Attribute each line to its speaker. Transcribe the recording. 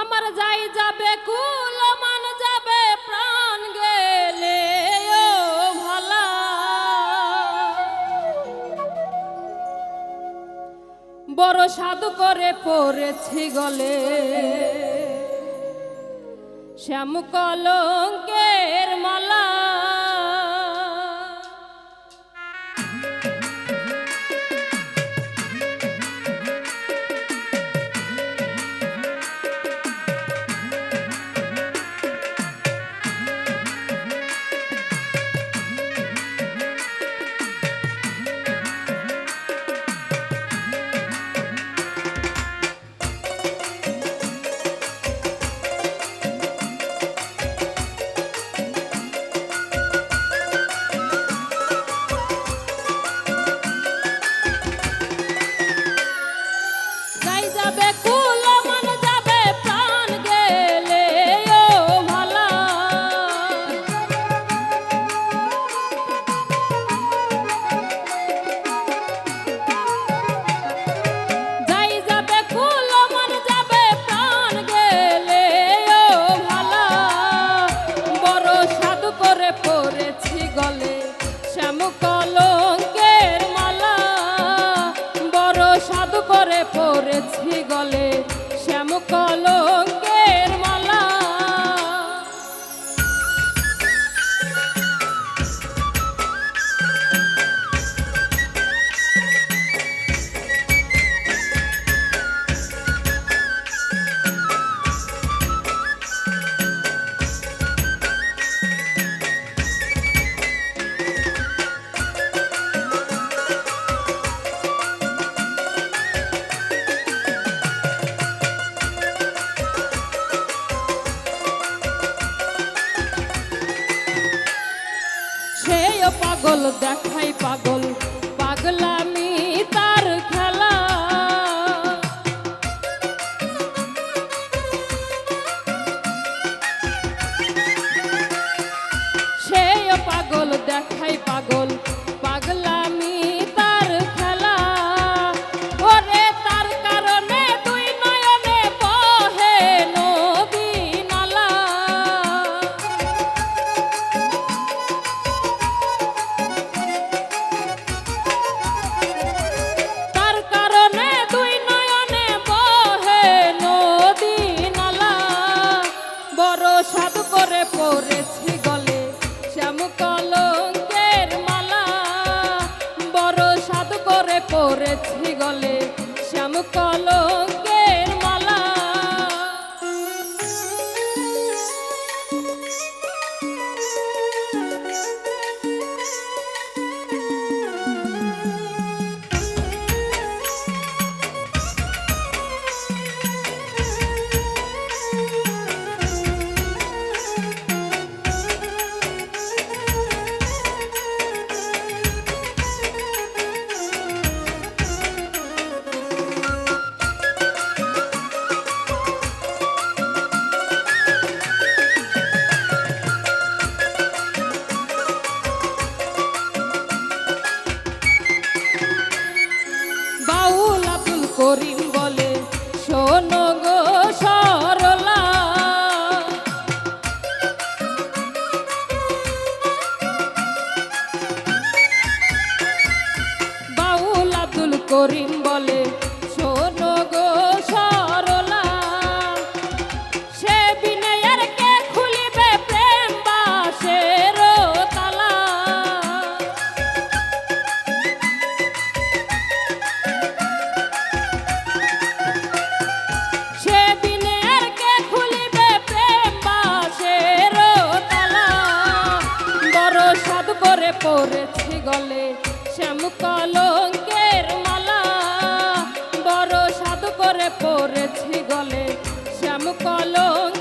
Speaker 1: আমার যাই যাবে, কুল মান যাবে, প্রাণ গেলে, ও ভালা। বড় সাধু করে পড়েছি গলে, শ্যাম কলঙ্কে equivocó. পাগল দেখাই পাগল তার খেলা। পাগল দেখাই পাগল পাগলা শ্যাম কলঙ্কের মালা। বড় সাধু করে পড়েছি গলে। শ্যাম কলঙ্ক